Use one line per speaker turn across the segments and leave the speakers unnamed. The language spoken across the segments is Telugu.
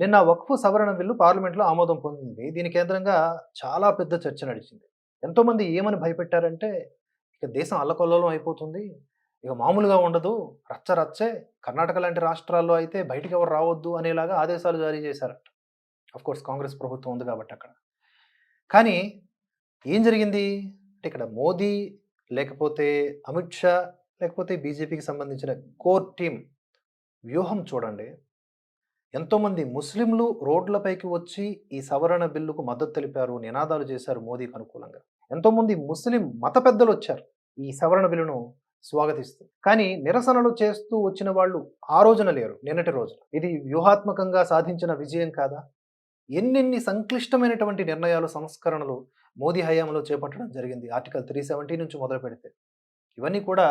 నిన్న వక్ఫ్ సవరణ బిల్లు పార్లమెంట్లో ఆమోదం పొందింది. దీని కేంద్రంగా చాలా పెద్ద చర్చ నడిచింది. ఎంతోమంది ఏమని భయపెట్టారంటే ఇక దేశం అల్లకొల్లోలం అయిపోతుంది. ఇక మామూలుగా ఉండదు. రచ్చ రచ్చే కర్ణాటక లాంటి రాష్ట్రాల్లో అయితే బయటికి ఎవరు రావద్దు అనేలాగా ఆదేశాలు జారీ చేశారట. కోర్స్ కాంగ్రెస్ ప్రభుత్వం ఉంది కాబట్టి అక్కడ. కానీ ఏం జరిగింది? అంటే ఇక్కడ మోదీ లేకపోతే అమిత్ షా లేకపోతే బీజేపీకి సంబంధించిన కోర్ టీం వ్యూహం చూడండి. ఎంతోమంది ముస్లింలు రోడ్లపైకి వచ్చి ఈ సవరణ బిల్లుకు మద్దతు తెలిపారు నినాదాలు చేశారు మోదీకి అనుకూలంగా. ఎంతోమంది ముస్లిం మత పెద్దలు వచ్చారు ఈ సవరణ బిల్లును స్వాగతిస్తూ. కానీ నిరసనలు చేస్తూ వచ్చిన వాళ్ళు ఆ రోజున లేరు నిన్నటి రోజున. ఇది వ్యూహాత్మకంగా సాధించిన విజయం కాదా? ఎన్నెన్ని సంక్లిష్టమైనటువంటి నిర్ణయాలు సంస్కరణలు మోదీ హయాంలో చేపట్టడం జరిగింది? ఆర్టికల్ త్రీ సెవెంటీ నుంచి మొదలు పెడితే ఇవన్నీ కూడా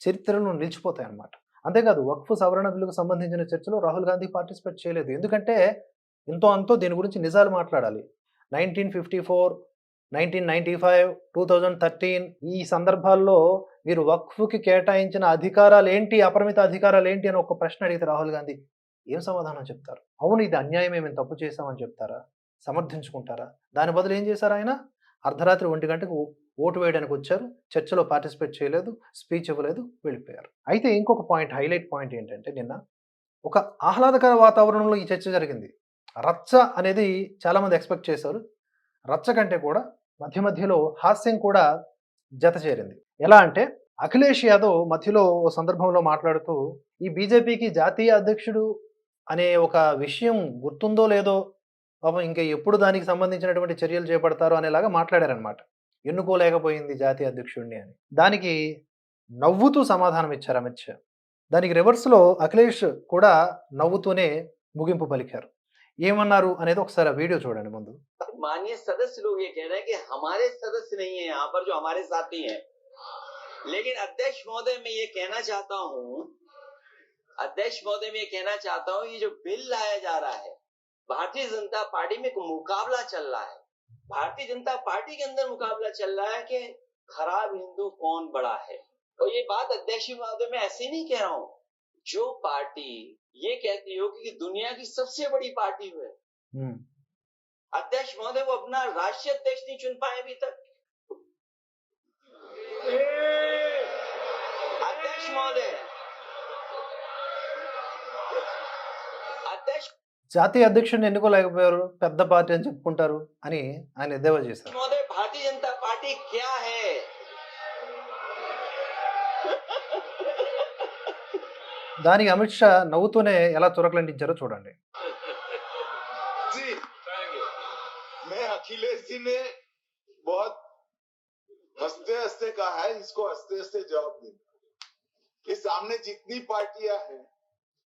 చరిత్రలో నిలిచిపోతాయి అన్నమాట అంతేకాదు వక్ఫ్ సవరణ బిల్లుకు సంబంధించిన చర్చలో రాహుల్ గాంధీ పార్టిసిపేట్ చేయలేదు. ఎందుకంటే ఎంతో అంతో దీని గురించి నిజాలు మాట్లాడాలి. Nineteen fifty four nineteen ninety five two thousand thirteen ఈ సందర్భాల్లో మీరు వక్ఫ్కి కేటాయించిన అధికారాలు ఏంటి అపరిమిత అధికారాలు ఏంటి అని ఒక ప్రశ్న అడిగితే రాహుల్ గాంధీ ఏం సమాధానం చెప్తారు? అవును ఇది అన్యాయమే మేము తప్పు చేశామని చెప్తారా? సమర్థించుకుంటారా? దాని బదులు ఏం చేశారు ఆయన? అర్ధరాత్రి ఒంటి గంటకు ఓటు వేయడానికి వచ్చారు. చర్చలో పార్టిసిపేట్ చేయలేదు. స్పీచ్ ఇవ్వలేదు. వెళ్ళిపోయారు. అయితే ఇంకొక పాయింట్ హైలైట్ పాయింట్ ఏంటంటే నిన్న ఒక ఆహ్లాదకర వాతావరణంలో ఈ చర్చ జరిగింది. రచ్చ అనేది చాలామంది ఎక్స్పెక్ట్ చేశారు. రచ్చ కంటే కూడా మధ్య మధ్యలో హాస్యం కూడా జత చేరింది. ఎలా అంటే అఖిలేష్ యాదవ్ మధ్యలో ఓ సందర్భంలో మాట్లాడుతూ ఈ బీజేపీకి జాతీయ అధ్యక్షుడు అనే ఒక విషయం గుర్తుందో లేదో పాపం ఇంకా ఎప్పుడు దానికి సంబంధించినటువంటి చర్యలు చేపడతారో అనేలాగా మాట్లాడారనమాట ఎన్నుకోలేకపోయింది జాతీయ అధ్యక్షుడిని అని దానికి నవ్వుతూ సమాధానం ఇచ్చారు అమిత్ షా దానికి రివర్స్లో అఖిలేష్ కూడా నవ్వుతూనే ముగింపు పలికారు ఏమన్నారు అనేది ఒకసారి ఆ వీడియో చూడండి ముందు
माननीय सदस्य लोग ये कह रहे हैं कि हमारे सदस्य नहीं है यहाँ पर जो हमारे साथी हैं लेकिन अध्यक्ष महोदय मैं ये कहना चाहता हूँ अध्यक्ष महोदय मैं ये कहना चाहता हूँ ये जो बिल लाया जा रहा है भारतीय जनता पार्टी में एक मुकाबला चल रहा है। भारतीय जनता पार्टी के अंदर मुकाबला चल रहा है कि खराब हिंदू कौन बड़ा है? और ये बात अध्यक्ष महोदय मैं ऐसे नहीं कह रहा हूँ। जो पार्टी ये कहती हो कि दुनिया की सबसे बड़ी पार्टी है। अध्यक्ष महोदय वो अपना राष्ट्रीय अध्यक्ष नहीं चुन पाए अभी तक। अध्यक्ष महोदय अध्यक्ष
జాతీయ అధ్యక్షుడిని ఎన్నుకోలేకపోయారు పెద్ద పార్టీ అని చెప్పుకుంటారు అని ఆయన ఎద్దేవా చేశారు
महोदय भारतीय जनता पार्टी क्या है
దానికి అమిత్ షా నవ్వుతూనే ఎలా చురకలంటించారో చూడండి
जी मैं अखिलेश जी ने बहुत हंसते हंसते कहा है इसको हंसते हंसते जवाब दे ये सामने जितनी पार्टियां हैं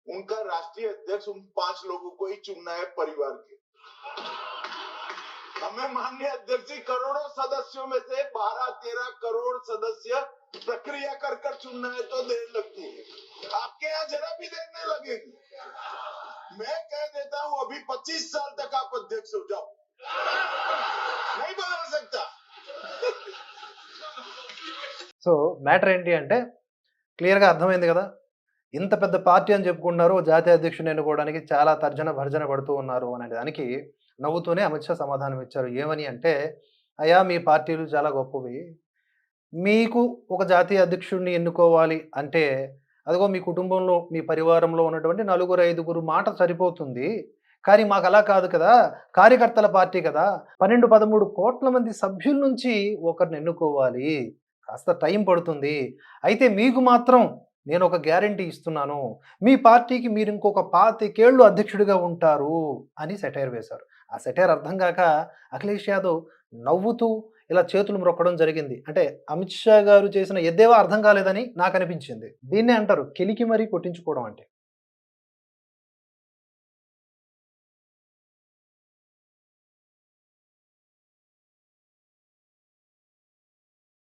उनका राष्ट्रीय अध्यक्ष उन पांच लोगों को ही चुनना है परिवार के हमें माननीय अध्यक्ष जी करोड़ों सदस्यों में से बारह तेरह करोड़ सदस्य प्रक्रिया कर कर चुनना है तो देर लगती है आपके यहाँ जरा भी देर नहीं लगेगी मैं कह देता हूँ अभी 25 साल तक आप अध्यक्ष हो जाओ नहीं बदल सकता
సో మ్యాటర్ ఏంటి అంటే క్లియర్గా అర్థమైంది కదా ఇంత పెద్ద పార్టీ అని చెప్పుకుంటున్నారు జాతీయ అధ్యక్షుడిని ఎన్నుకోవడానికి చాలా తర్జన భర్జన పడుతూ ఉన్నారు అనే దానికి నవ్వుతూనే అమిత్ షా సమాధానం ఇచ్చారు. ఏమని అంటే అయ్యా మీ పార్టీలు చాలా గొప్పవి. మీకు ఒక జాతీయ అధ్యక్షుడిని ఎన్నుకోవాలి అంటే అదిగో మీ కుటుంబంలో మీ పరివారంలో ఉన్నటువంటి నలుగురు ఐదుగురు మాట సరిపోతుంది. కానీ మాకు అలా కాదు కదా. కార్యకర్తల పార్టీ కదా. పన్నెండు పదమూడు కోట్ల మంది సభ్యుల నుంచి ఒకరిని ఎన్నుకోవాలి. కాస్త టైం పడుతుంది. అయితే మీకు మాత్రం నేను ఒక గ్యారంటీ ఇస్తున్నాను. మీ పార్టీకి మీరు ఇంకొక పాతికేళ్ళు అధ్యక్షుడిగా ఉంటారు అని సెటైర్ వేశారు. ఆ సెటైర్ అర్థం కాక అఖిలేష్ యాదవ్ నవ్వుతూ ఇలా చేతులు మ్రొక్కడం జరిగింది. అంటే అమిత్ షా గారు చేసిన ఎద్దేవా అర్థం కాలేదని నాకు అనిపించింది దీన్నే అంటారు కెలికి మరీ కొట్టించుకోవడం అంటే.